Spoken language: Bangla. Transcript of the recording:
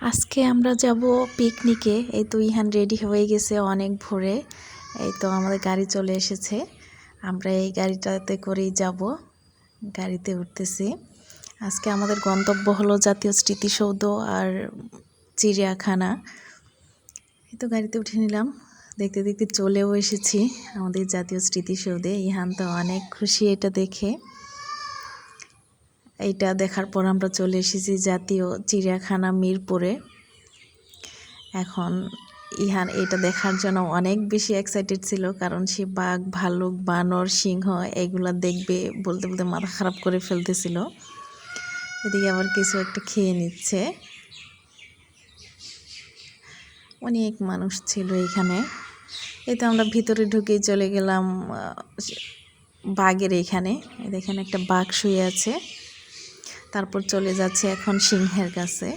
আজকে আমরা যাব পিকনিকে। এই তো ইহান রেডি হয়ে গেছে অনেক ভোরে। এই তো আমাদের গাড়ি চলে এসেছে। আমরা এই গাড়িটাতে করেই যাব। গাড়িতে উঠতেছি। আজকে আমাদের গন্তব্য হলো জাতীয় স্মৃতিসৌধ আর চিড়িয়াখানা। এই তো গাড়িতে উঠে নিলাম। দেখতে দেখতে চলেও এসেছি আমাদের জাতীয় স্মৃতিসৌধে। ইহান তো অনেক খুশি এটা দেখে। এইটা দেখার পর আমরা চলে এসেছি জাতীয় চিড়িয়াখানা মিরপুরে। এখন ইহান এটা দেখার জন্য অনেক বেশি এক্সাইটেড ছিল, কারণ সে বাঘ, ভালুক, বানর, সিংহ এগুলা দেখবে বলতে বলতে মাথা খারাপ করে ফেলতেছিল। এদিকে আবার কিছু একটা খেয়ে নিচ্ছে। অনেক মানুষ ছিল এখানে। এই তো আমরা ভিতরে ঢুকেই চলে গেলাম বাঘের এখানে। এই দেখেন একটা বাঘ শুয়ে আছে। তারপর চলে যাচ্ছে এখন সিংহের কাছে।